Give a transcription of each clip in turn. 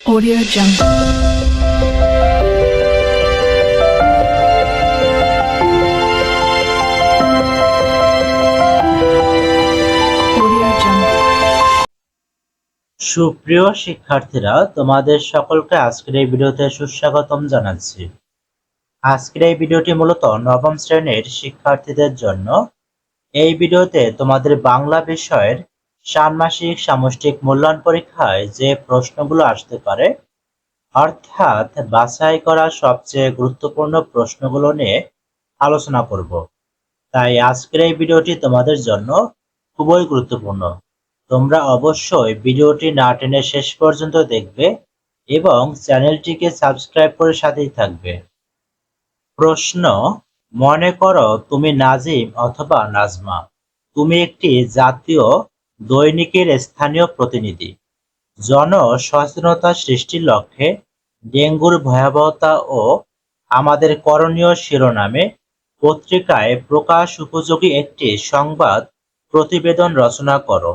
Audio Jungle. সুপ্রিয় শিক্ষার্থীরা, তোমাদের সকলকে আজকের এই ভিডিওতে সুস্বাগতম জানাচ্ছি। আজকের এই ভিডিওটি মূলত নবম শ্রেণির শিক্ষার্থীদের জন্য। এই ভিডিওতে তোমাদের বাংলা বিষয়ের ষান্মাসিক সামষ্টিক মূল্যায়ন পরীক্ষায় যে প্রশ্নগুলো আসতে পারে, অর্থাৎ বাছাই করা সবচেয়ে গুরুত্বপূর্ণ প্রশ্নগুলো নিয়ে আলোচনা করব। তাই আজকের এই ভিডিওটি তোমাদের জন্য খুবই গুরুত্বপূর্ণ। তোমরা অবশ্যই ভিডিওটি না টেনে শেষ পর্যন্ত দেখবে এবং চ্যানেলটিকে সাবস্ক্রাইব করে সাথেই থাকবে। প্রশ্ন, মনে করো তুমি নাজিম অথবা নাজমা। তুমি একটি জাতীয় দৈনিকের স্থানীয় প্রতিনিধি। জন সচেতনতা সৃষ্টির লক্ষ্যে ডেঙ্গুর ভয়াবহতা ও আমাদের করণীয় শিরোনামে পত্রিকায় প্রকাশ উপযোগী একটি সংবাদ প্রতিবেদন রচনা করো।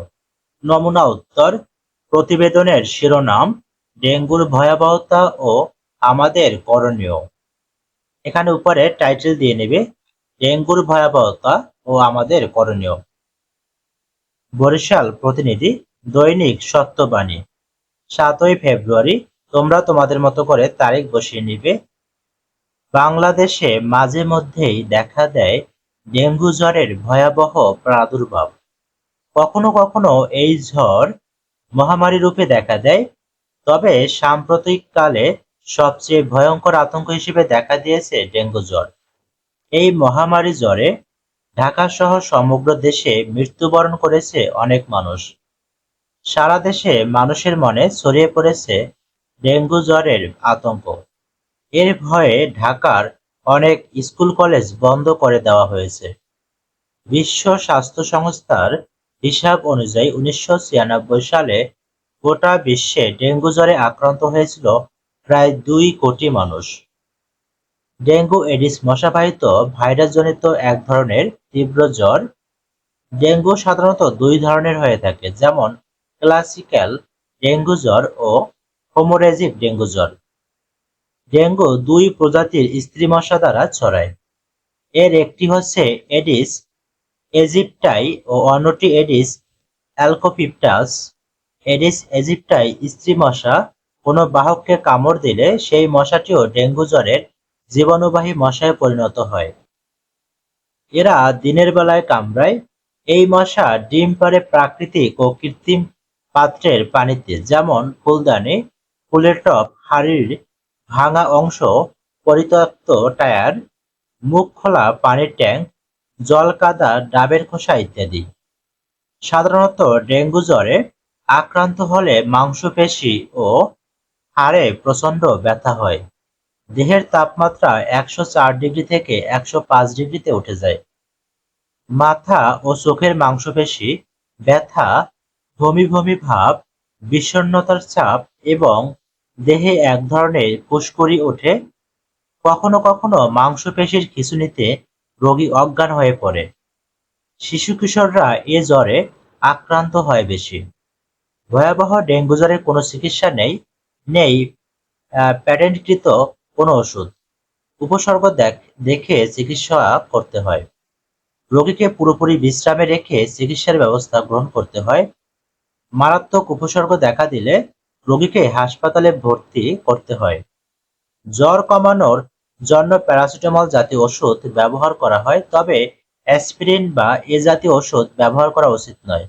নমুনা উত্তর, প্রতিবেদনের শিরোনাম, ডেঙ্গুর ভয়াবহতা ও আমাদের করণীয়। এখানে উপরে টাইটেল দিয়ে নেবে, ডেঙ্গুর ভয়াবহতা ও আমাদের করণীয়। বরিশাল প্রতিনিধি দৈনিক সত্যবাণী। সাতই ফেব্রুয়ারি, তোমরা তোমাদের মতো করে তারিখ বসিয়ে নিবে। বাংলাদেশে মাঝে মধ্যেই দেখা দেয় ডেঙ্গু জ্বরের ভয়াবহ প্রাদুর্ভাব। কখনো কখনো এই ঝড় মহামারী রূপে দেখা দেয়, তবে সাম্প্রতিককালে সবচেয়ে ভয়ঙ্কর আতঙ্ক হিসেবে দেখা দিয়েছে ডেঙ্গু জ্বর। এই মহামারী জ্বরে ঢাকা সহ সমগ্র দেশে মৃত্যুবরণ করেছে অনেক মানুষ। সারা দেশে মানুষের মনে ছড়িয়ে পড়েছে ডেঙ্গু জ্বরের আতঙ্ক। এর ভয়ে ঢাকার অনেক স্কুল কলেজ বন্ধ করে দেওয়া হয়েছে। বিশ্ব স্বাস্থ্য সংস্থার হিসাব অনুযায়ী উনিশশো ছিয়ানব্বই সালে গোটা বিশ্বে ডেঙ্গু জ্বরে আক্রান্ত হয়েছিল প্রায় দুই কোটি মানুষ। ডেঙ্গু, এডিস, মশাবাহিত ভাইরাসজনিত এক ধরনের তীব্র জ্বর। ডেঙ্গু সাধারণত দুই ধরনের হয়ে থাকে, যেমন ক্লাসিক্যাল ডেঙ্গু জ্বর ও হোমোরেজিক ডেঙ্গু জ্বর। ডেঙ্গু দুই প্রজাতির স্ত্রী মশা দ্বারা ছড়ায়। এর একটি হচ্ছে এডিস এজিপ্টাই ও অন্যটি এডিস অ্যালকোপিপটাস। এডিস এজিপ্টাই স্ত্রী মশা, কোনো বাহককে কামড় দিলে সেই মশাটিও ডেঙ্গু জ্বরের জীবাণুবাহী মশায় পরিণত হয়। এরা দিনের বেলায় কামড়ায়। এই মশা ডিম পারে প্রাকৃতিক ও কৃত্রিম পাত্রের পানিতে, যেমন ফুলদানি, ফুলের টপ হাড়ির ভাঙা অংশ, পরিত্যক্ত টায়ার, মুখ খোলা পানির ট্যাঙ্ক, জল কাদা, ডাবের খোসা ইত্যাদি। সাধারণত ডেঙ্গু জ্বরে আক্রান্ত হলে মাংসপেশি ও হাড়ে প্রচণ্ড ব্যথা হয়। দেহের তাপমাত্রা একশো চার ডিগ্রি থেকে একশো পাঁচ ডিগ্রিতে উঠে যায়। মাথা ও চোখের মাংসপেশি, ব্যথা বমি বমি ভাব, বিষণ্ণতার চাপ এবং দেহে এক ধরনের ফুসকুড়ি ওঠে। কখনো কখনো মাংসপেশির খিঁচুনিতে রোগী অজ্ঞান হয়ে পড়ে। শিশু কিশোররা এ জ্বরে আক্রান্ত হয় বেশি। ভয়াবহ ডেঙ্গু জ্বরের কোনো চিকিৎসা নেই নেই প্যাটেন্টকৃত কোনো ওষুধ। উপসর্গ দেখ- চিকিৎসা করতে হয়। রোগীকে পুরোপুরি বিশ্রামে রেখে চিকিৎসার ব্যবস্থা গ্রহণ করতে হয়। মারাত্মক উপসর্গ দেখা দিলে রোগীকে হাসপাতালে ভর্তি করতে হয়। জ্বর কমানোর জন্য প্যারাসিটামল জাতীয় ওষুধ ব্যবহার করা হয়, তবে অ্যাসপিরিন বা এ জাতীয় ওষুধ ব্যবহার করা উচিত নয়।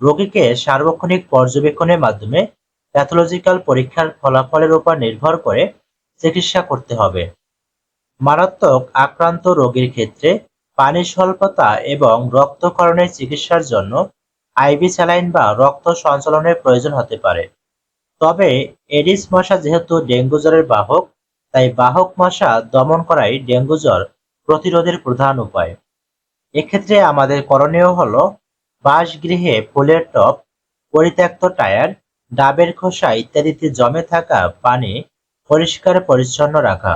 রোগীকে সার্বক্ষণিক পর্যবেক্ষণের মাধ্যমে প্যাথোলজিক্যাল পরীক্ষার ফলাফলের উপর নির্ভর করে চিকিৎসা করতে হবে। মারাত্মক আক্রান্ত রোগীর ক্ষেত্রে পানি স্বল্পতা এবং রক্তকরণের চিকিৎসার জন্য আইভি স্যালাইন বা রক্ত সঞ্চালনের প্রয়োজন হতে পারে। তবে এডিস মশা যেহেতু ডেঙ্গু জ্বরের বাহক, তাই বাহক মশা দমন করাই ডেঙ্গু জ্বর প্রতিরোধের প্রধান উপায়। এক্ষেত্রে আমাদের করণীয় হলো বাসগৃহে ফুলের টপ পরিত্যক্ত টায়ার, ডাবের খোসা ইত্যাদিতে জমে থাকা পানি পরিষ্কার পরিচ্ছন্ন রাখা।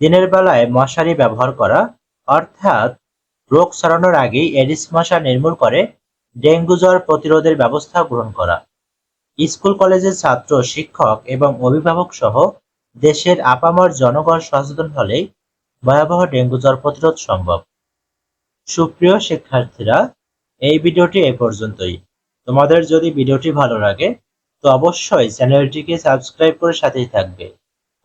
দিনের বেলায় মশারি ব্যবহার করা, অর্থাৎ রোগ ছড়ানোর আগেই এডিস মশা নির্মূল করে ডেঙ্গু জ্বর প্রতিরোধের ব্যবস্থা গ্রহণ করা। স্কুল কলেজের ছাত্র, শিক্ষক এবং অভিভাবক সহ দেশের আপামর জনগণ সচেতন হলেই ভয়াবহ ডেঙ্গু জ্বর প্রতিরোধ সম্ভব। সুপ্রিয় শিক্ষার্থীরা, এই ভিডিওটি এ পর্যন্তই। তোমাদের যদি ভিডিওটি ভালো লাগে, তো অবশ্যই চ্যানেলটিকে সাবস্ক্রাইব করে সাথেই থাকবে।